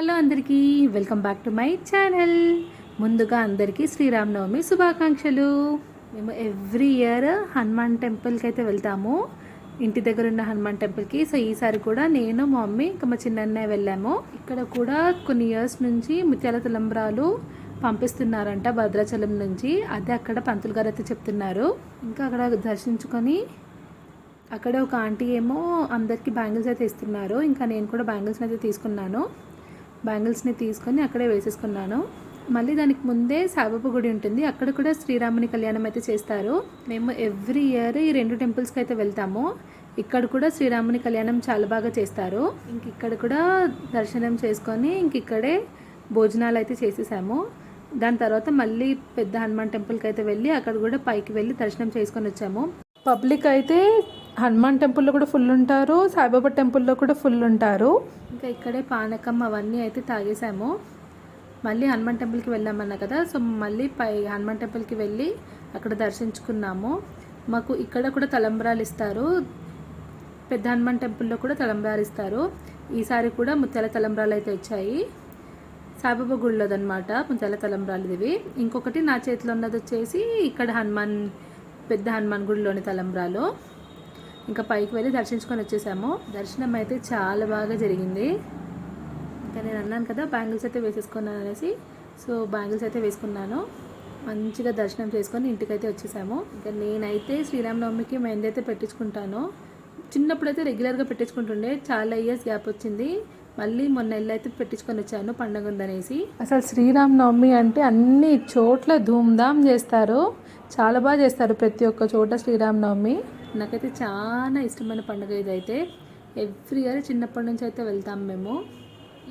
Hello అందరికీ welcome back to my channel. ముందుగా అందరికీ శ్రీరామనవమి శుభాకాంక్షలు. మేము ఎవ్రీ ఇయర్ హనుమాన్ టెంపుల్కి అయితే వెళ్తాము. ఇంటి దగ్గర ఉన్న హనుమాన్ టెంపుల్కి. సో ఈసారి కూడా నేను మా మమ్మీ ఇంకా మా చిన్నన్నయ్య వెళ్ళాము. ఇక్కడ కూడా కొన్ని ఇయర్స్ నుంచి ముత్యాల తలంబ్రాలు పంపిస్తున్నారంట భద్రాచలం నుంచి. అదే అక్కడ పంతులు గారు అయితే చెప్తున్నారు. ఇంకా అక్కడ దర్శించుకొని అక్కడ ఒక ఆంటీ ఏమో అందరికీ బ్యాంగిల్స్ అయితే ఇస్తున్నారు. ఇంకా నేను కూడా బ్యాంగిల్స్ అయితే తీసుకున్నాను. బ్యాంగిల్స్ని తీసుకొని అక్కడే వేసేసుకున్నాను. మళ్ళీ దానికి ముందే సాయిబాబా గుడి ఉంటుంది. అక్కడ కూడా శ్రీరాముని కళ్యాణం అయితే చేస్తారు. మేము ఎవ్రీ ఇయర్ ఈ రెండు టెంపుల్స్కి అయితే వెళ్తాము. ఇక్కడ కూడా శ్రీరాముని కళ్యాణం చాలా బాగా చేస్తారు. ఇంక ఇక్కడ కూడా దర్శనం చేసుకొని ఇంక ఇక్కడే భోజనాలు అయితే చేసేసాము. దాని తర్వాత మళ్ళీ పెద్ద హనుమాన్ టెంపుల్కి అయితే వెళ్ళి అక్కడ కూడా పైకి వెళ్ళి దర్శనం చేసుకొని వచ్చాము. పబ్లిక్ అయితే హనుమాన్ టెంపుల్లో కూడా ఫుల్ ఉంటారు సాయిబాబా టెంపుల్లో కూడా ఫుల్ ఉంటారు. ఇంకా ఇక్కడే పానకం అవన్నీ అయితే తాగేసాము. మళ్ళీ హనుమాన్ టెంపుల్కి వెళ్ళామన్నా కదా సో మళ్ళీ పై హనుమాన్ టెంపుల్కి వెళ్ళి అక్కడ దర్శించుకున్నాము. మాకు ఇక్కడ కూడా తలంబ్రాలు ఇస్తారు. పెద్ద హనుమాన్ టెంపుల్లో కూడా తలంబ్రాలు ఇస్తారు. ఈసారి కూడా ముత్యాల తలంబ్రాలు అయితే వచ్చాయి. సాయిబాబా గుళ్ళోదనమాట ముత్యాల తలంబ్రాలు ఇవి. ఇంకొకటి నా చేతిలో ఉన్నది వచ్చేసి ఇక్కడ హనుమాన్ పెద్ద హనుమాన్ గుడిలోని తలంబ్రాలు. ఇంకా పైకి వెళ్ళి దర్శించుకొని వచ్చేసాము. దర్శనం అయితే చాలా బాగా జరిగింది. ఇంకా నేను అన్నాను కదా బ్యాంగిల్స్ అయితే వేసేసుకున్నాను అనేసి. సో బ్యాంగిల్స్ అయితే వేసుకున్నాను. మంచిగా దర్శనం చేసుకొని ఇంటికైతే వచ్చేసాము. ఇంకా నేనైతే శ్రీరామనవమికి మెహందీ అయితే పెట్టించుకుంటాను. చిన్నప్పుడు అయితే రెగ్యులర్గా పెట్టించుకుంటుండే. చాలా ఇయర్స్ గ్యాప్ వచ్చింది. మళ్ళీ మొన్న ఇల్లు అయితే పెట్టించుకొని వచ్చాను పండగ ఉందనేసి. అసలు శ్రీరామనవమి అంటే అన్ని చోట్ల ధూమ్ధామ్ చేస్తారు. చాలా బాగా చేస్తారు ప్రతి ఒక్క చోట శ్రీరామనవమి. నాకైతే చాలా ఇష్టమైన పండుగ ఇదైతే. ఎవ్రీ ఇయర్ చిన్నప్పటి నుంచి అయితే వెళ్తాం మేము.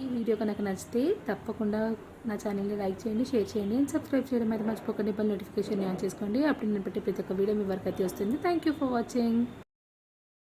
ఈ వీడియో కనుక నచ్చితే తప్పకుండా నా ఛానల్ని లైక్ చేయండి షేర్ చేయండి అండ్ సబ్స్క్రైబ్ చేయడం అయితే మర్చిపోకండి. పని నోటిఫికేషన్ ఆన్ చేసుకోండి. అప్పుడు నేను పెట్టే ప్రతి ఒక్క వీడియో మీ వరకు అయితే వస్తుంది. Thank you for watching